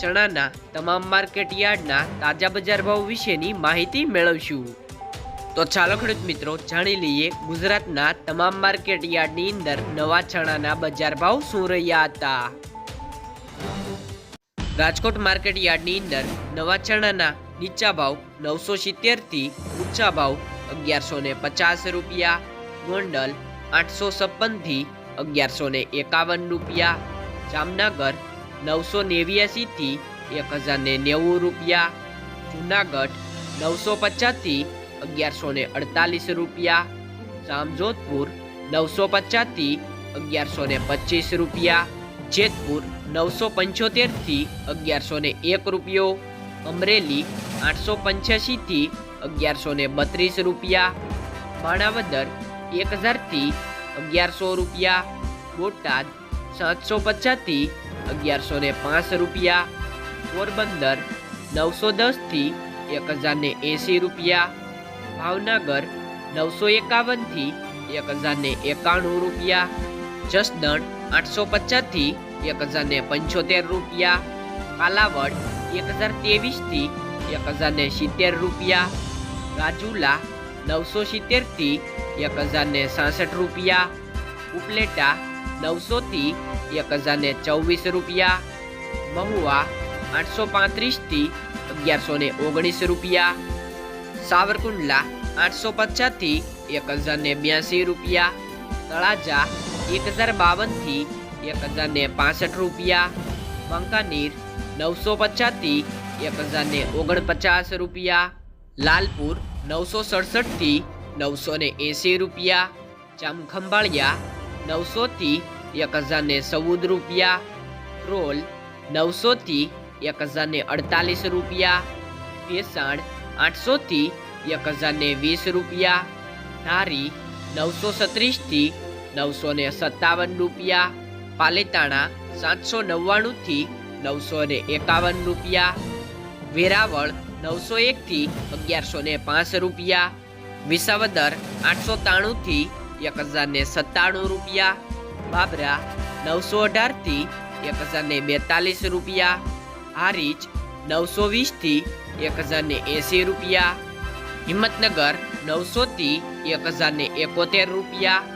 ચણાના તમામ માર્કેટ યાર્ડના તાજા બજાર ભાવ વિશેની માહિતી મેળવશું. તો ચાલો ખેડૂત મિત્રો, જાણી લઈએ ગુજરાતના તમામ માર્કેટ યાર્ડની અંદર નવા ચણાના બજાર ભાવ શું રહ્યા હતા. રાજકોટ માર્કેટ યાર્ડની અંદર નવા ચણાના નીચા ભાવ નવસો સિત્તેરથી ઊંચા ભાવ અગિયારસો ને પચાસ રૂપિયા, ગોંડલ આઠસો છપ્પનથી અગિયારસો ને એકાવન રૂપિયા, જામનગર નવસો નેવ્યાસીથી એક હજાર ને નેવું રૂપિયા. જુનાગઢ નવસો પચાસથી અગિયારસો ને અડતાલીસ રૂપિયા. જામજોધપુર નવસો પચાસથી અગિયારસો ને પચીસ રૂપિયા. જેતપુર નવસો પંચોતેરથી અગિયારસો ને એક રૂપિયો. અમરેલી આઠસો પંચ્યાસીથી અગિયારસો ને બત્રીસ રૂપિયા. માણાવદર એક હજારથી અગિયારસો રૂપિયા. બોટાદ સાતસો પચાસથી અગિયારસો ને પાંચ રૂપિયા, પોરબંદર નવસો દસથી એક હજાર ને એંસી રૂપિયા, ભાવનગર નવસો એકાવનથી એક હજાર ને એકાણું રૂપિયા, જસદણ આઠસો પચાસથી એક હજાર ને પંચોતેર રૂપિયા કાલાવડ એક હજાર ત્રેવીસથી એક હજાર ને સિત્તેર રૂપિયા, રાજુલા નવસો સિત્તેરથી એક હજાર ને સાસઠ રૂપિયા, ઉપલેટા નવસોથી એક હજાર ને ચોવીસ રૂપિયા, મહુવા આઠસો પાંત્રીસથી અગિયારસો ને ઓગણીસ રૂપિયા, સાવરકુંડલા આઠસો પચાસથી એક હજાર ને બ્યાસી રૂપિયા, તળાજા એક હજાર બાવનથી એક હજાર ને પાસઠ રૂપિયા બંકાનીર નવસો પચાસથી એક હજાર ને ઓગણપચાસ રૂપિયા, લાલપુર નવસો સડસઠથી નવસો ને એંસી રૂપિયા, જામખંભાળિયા નવસોથી એક હજાર ને ચૌદ રૂપિયા, રોલ નવસોથી એક હજાર ને અડતાલીસ રૂપિયા ભેસાણ આઠસોથી એક હજાર ને વીસ રૂપિયા, ધારી નવસો સત્રીસથી નવસો ને સત્તાવન રૂપિયા, પાલેતાણા સાતસો નવ્વાણુંથી નવસો ને એકાવન રૂપિયા, વેરાવળ નવસો એકથી અગિયારસો ને પાંચ રૂપિયા, વિસાવદર આઠસો ત્રાણુંથી એક હજાર ને સત્તાણું રૂપિયા, બાબરા નવસો અઢારથી એક હજાર ને બેતાલીસ રૂપિયા, હારીજ નવસો વીસથી એક હજાર ને એંસી રૂપિયા, હિંમતનગર નવસોથી એક હજાર ને એકોતેર રૂપિયા,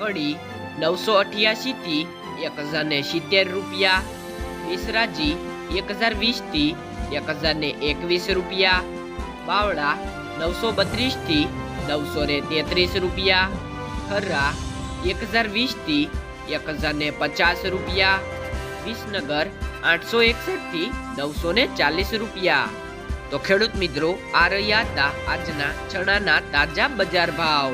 કડી નવસો અઠ્યાસીથી એક હજાર ને સિત્તેર રૂપિયા મિશ્રાજી એક હજાર વીસથી એક હજાર ને એકવીસ રૂપિયા, બાવળા નવસો બત્રીસથી નવસો ને તેત્રીસ રૂપિયા ખર્રા એક હજાર વીસથી એક હજાર ને પચાસ રૂપિયા, વિસનગર આઠસો એકસઠથી નવસો ને ચાલીસ રૂપિયા. તો ખેડૂત મિત્રો, આ રહ્યા હતા આજના ચણાના તાજા બજાર ભાવ.